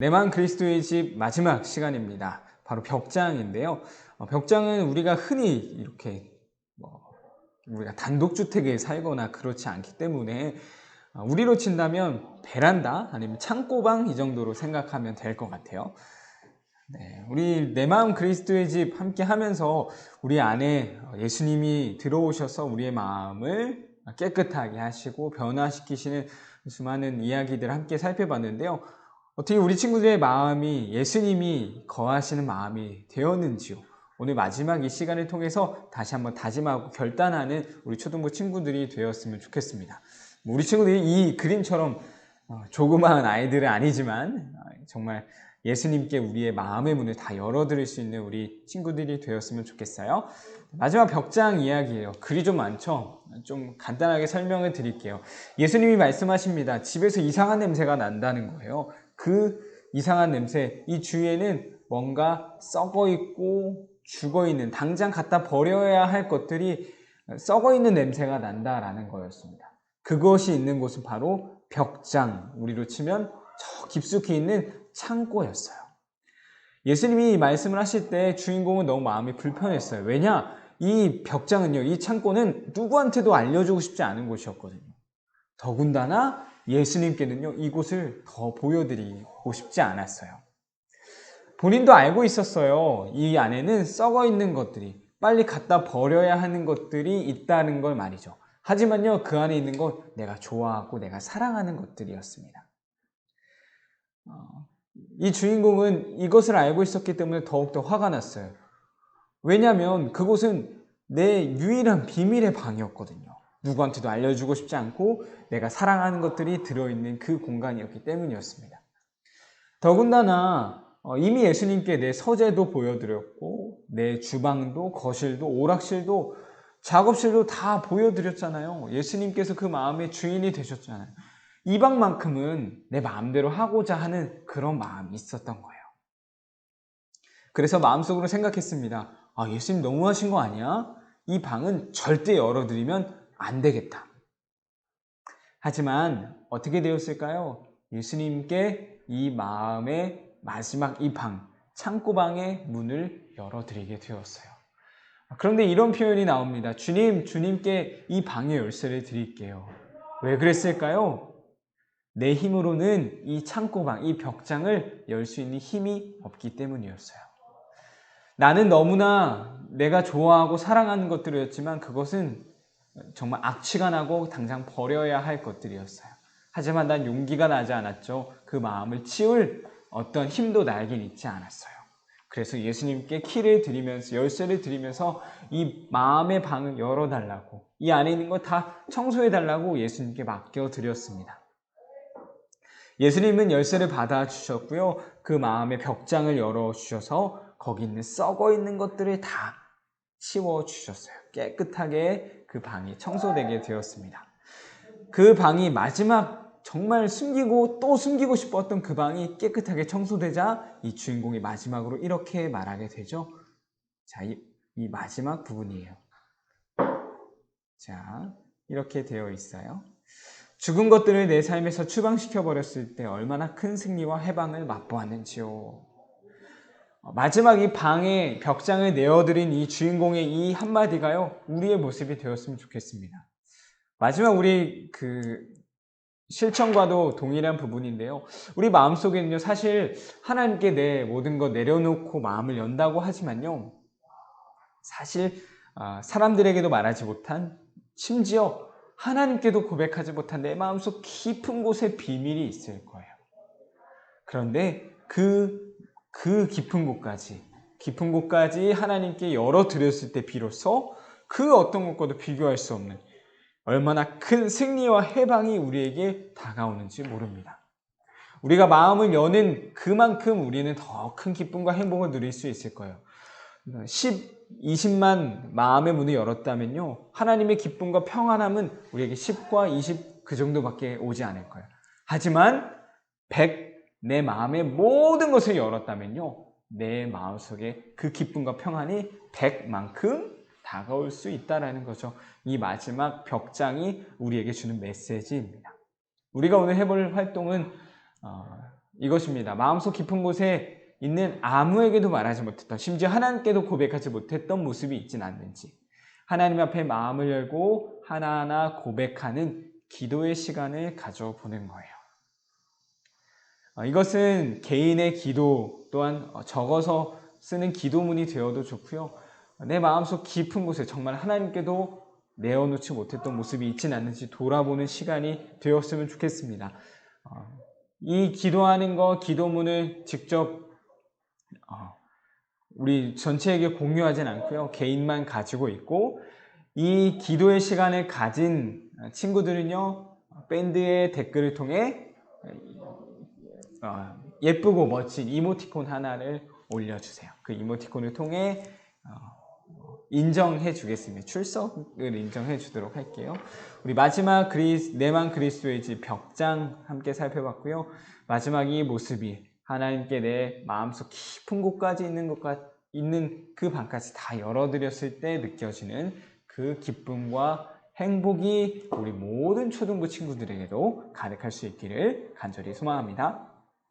내만 그리스도의 집 마지막 시간입니다. 바로 벽장인데요. 어, 벽장은 우리가 흔히 이렇게 뭐 우리가 단독주택에 살거나 그렇지 않기 때문에 어, 우리로 친다면 베란다 아니면 창고방 이 정도로 생각하면 될 것 같아요. 네, 우리 내 마음 그리스도의 집 함께 하면서 우리 안에 예수님이 들어오셔서 우리의 마음을 깨끗하게 하시고 변화시키시는 수많은 이야기들 함께 살펴봤는데요. 어떻게 우리 친구들의 마음이 예수님이 거하시는 마음이 되었는지요? 오늘 마지막 이 시간을 통해서 다시 한번 다짐하고 결단하는 우리 초등부 친구들이 되었으면 좋겠습니다. 뭐 우리 친구들이 이 그림처럼 어, 조그마한 아이들은 아니지만 어, 정말 예수님께 우리의 마음의 문을 다 열어드릴 수 있는 우리 친구들이 되었으면 좋겠어요. 마지막 벽장 이야기예요. 글이 좀 많죠? 좀 간단하게 설명을 드릴게요. 예수님이 말씀하십니다. 집에서 이상한 냄새가 난다는 거예요. 그 이상한 냄새, 이 주위에는 뭔가 썩어 있고 죽어 있는, 당장 갖다 버려야 할 것들이 썩어 있는 냄새가 난다라는 거였습니다. 그것이 있는 곳은 바로 벽장, 우리로 치면 저 깊숙이 있는 창고였어요. 예수님이 이 말씀을 하실 때 주인공은 너무 마음이 불편했어요. 왜냐? 이 벽장은요, 이 창고는 누구한테도 알려주고 싶지 않은 곳이었거든요. 더군다나 예수님께는요, 이곳을 더 보여드리고 싶지 않았어요. 본인도 알고 있었어요. 이 안에는 썩어 있는 것들이, 빨리 갖다 버려야 하는 것들이 있다는 걸 말이죠. 하지만요, 그 안에 있는 건 내가 좋아하고 내가 사랑하는 것들이었습니다. 어, 이 주인공은 이것을 알고 있었기 때문에 더욱더 화가 났어요. 왜냐하면 그곳은 내 유일한 비밀의 방이었거든요. 누구한테도 알려주고 싶지 않고 내가 사랑하는 것들이 들어있는 그 공간이었기 때문이었습니다. 더군다나 어, 이미 예수님께 내 서재도 보여드렸고 내 주방도 거실도 오락실도 작업실도 다 보여드렸잖아요. 예수님께서 그 마음의 주인이 되셨잖아요. 이 방만큼은 내 마음대로 하고자 하는 그런 마음이 있었던 거예요. 그래서 마음속으로 생각했습니다. 아, 예수님 너무하신 거 아니야? 이 방은 절대 열어드리면 안 되겠다. 하지만 어떻게 되었을까요? 예수님께 이 마음의 마지막 이 방, 창고방의 문을 열어드리게 되었어요. 그런데 이런 표현이 나옵니다. 주님, 주님께 이 방의 열쇠를 드릴게요. 왜 그랬을까요? 내 힘으로는 이 창고방, 이 벽장을 열 수 있는 힘이 없기 때문이었어요. 나는 너무나 내가 좋아하고 사랑하는 것들이었지만 그것은 정말 악취가 나고 당장 버려야 할 것들이었어요. 하지만 난 용기가 나지 않았죠. 그 마음을 치울 어떤 힘도 나에겐 있지 않았어요. 그래서 예수님께 키를 드리면서 열쇠를 드리면서 이 마음의 방을 열어달라고 이 안에 있는 거 다 청소해달라고 예수님께 맡겨 드렸습니다. 예수님은 열쇠를 받아 주셨고요. 그 마음의 벽장을 열어 주셔서 거기 있는 썩어 있는 것들을 다 치워 주셨어요. 깨끗하게 그 방이 청소되게 되었습니다. 그 방이 마지막 정말 숨기고 또 숨기고 싶었던 그 방이 깨끗하게 청소되자 이 주인공이 마지막으로 이렇게 말하게 되죠. 자, 이, 이 마지막 부분이에요. 자, 이렇게 되어 있어요. 죽은 것들을 내 삶에서 추방시켜 버렸을 때 얼마나 큰 승리와 해방을 맛보았는지요. 마지막 이 방에 벽장을 내어드린 이 주인공의 이 한마디가요, 우리의 모습이 되었으면 좋겠습니다. 마지막 우리 그 실천과도 동일한 부분인데요. 우리 마음속에는요, 사실 하나님께 내 모든 것 내려놓고 마음을 연다고 하지만요, 사실 아, 사람들에게도 말하지 못한 심지어 하나님께도 고백하지 못한 내 마음속 깊은 곳에 비밀이 있을 거예요. 그런데 그, 그 깊은 곳까지, 깊은 곳까지 하나님께 열어드렸을 때 비로소 그 어떤 것과도 비교할 수 없는 얼마나 큰 승리와 해방이 우리에게 다가오는지 모릅니다. 우리가 마음을 여는 그만큼 우리는 더 큰 기쁨과 행복을 누릴 수 있을 거예요. 10, 20만 마음의 문을 열었다면요. 하나님의 기쁨과 평안함은 우리에게 10과 20 그 정도밖에 오지 않을 거예요. 하지만 100, 내 마음의 모든 것을 열었다면요. 내 마음속에 그 기쁨과 평안이 100만큼 다가올 수 있다라는 거죠. 이 마지막 벽장이 우리에게 주는 메시지입니다. 우리가 오늘 해볼 활동은 어, 이것입니다. 마음속 깊은 곳에 있는 아무에게도 말하지 못했던, 심지어 하나님께도 고백하지 못했던 모습이 있진 않는지, 하나님 앞에 마음을 열고 하나하나 고백하는 기도의 시간을 가져보는 거예요. 어, 이것은 개인의 기도 또한 어, 적어서 쓰는 기도문이 되어도 좋고요. 내 마음속 깊은 곳에 정말 하나님께도 내어놓지 못했던 모습이 있진 않는지 돌아보는 시간이 되었으면 좋겠습니다. 어, 이 기도하는 거, 기도문을 직접 우리 전체에게 공유하진 않고요. 개인만 가지고 있고 이 기도의 시간을 가진 친구들은요. 밴드의 댓글을 통해 어, 예쁘고 멋진 이모티콘 하나를 올려주세요. 그 이모티콘을 통해 어, 인정해 주겠습니다. 출석을 인정해 주도록 할게요. 우리 마지막 그리스, 내만 그리스도의 집 벽장 함께 살펴봤고요. 마지막 이 모습이 하나님께 내 마음속 깊은 곳까지 있는 것과 있는 그 방까지 다 열어드렸을 때 느껴지는 그 기쁨과 행복이 우리 모든 초등부 친구들에게도 가득할 수 있기를 간절히 소망합니다.